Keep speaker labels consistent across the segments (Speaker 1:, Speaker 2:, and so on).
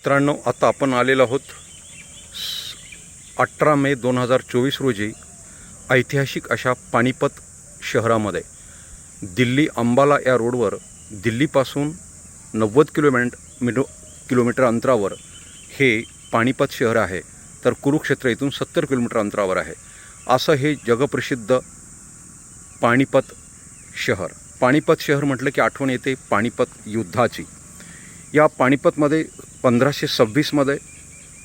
Speaker 1: मित्रांनो आता आपण आलेलो आहोत अठरा मे दोन हजार चोवीस रोजी ऐतिहासिक अशा पानिपत शहरामध्ये. दिल्ली अंबाला या रोडवर दिल्लीपासून नव्वद किलोमीट मिनो किलोमीटर अंतरावर हे पानिपत शहर आहे. तर कुरुक्षेत्र इथून सत्तर किलोमीटर अंतरावर आहे. असं हे जगप्रसिद्ध पानिपत शहर. पानिपत शहर म्हटलं की आठवण येते पानिपत युद्धाची. या पानिपतमध्ये पंधराशे सव्वीसमध्ये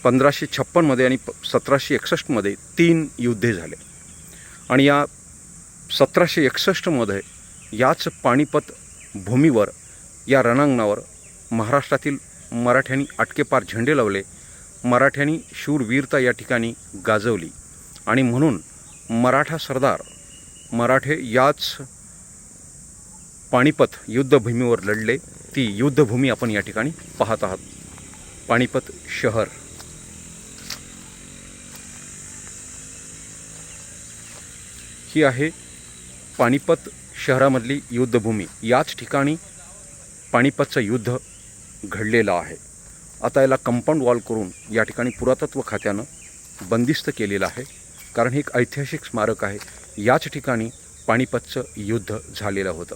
Speaker 1: पंधराशे छप्पनमध्ये आणि प सतराशे एकसष्टमध्ये तीन युद्धे झाले. आणि या सतराशे एकसष्टमध्ये याच पानिपत भूमीवर या रणांगणावर महाराष्ट्रातील मराठ्यांनी आटकेपार झेंडे लावले. मराठ्यांनी शूरवीरता या ठिकाणी गाजवली. आणि म्हणून मराठा सरदार मराठे याच पाणीपत युद्धभूमीवर लढले ती युद्धभूमी आपण या ठिकाणी पाहत आहात. पाणीपत शहर. ही आहे पाणीपत शहरामधली युद्धभूमी. याच ठिकाणी पाणीपतचं युद्ध घडलेलं आहे. आता याला कंपाऊंड वॉल करून या ठिकाणी पुरातत्व खात्यानं बंदिस्त केलेलं आहे. कारण हे एक ऐतिहासिक स्मारक आहे. याच ठिकाणी पाणीपतचं युद्ध झालेलं होतं.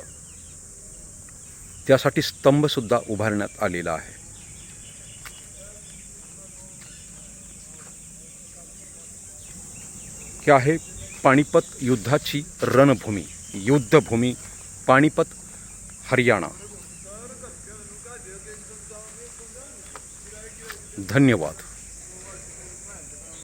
Speaker 1: त्यासाठी स्तंभसुद्धा उभारण्यात आलेला आहे. हे आहे पाणीपत युद्धाची रणभूमी युद्धभूमी पाणीपत हरियाणा. धन्यवाद.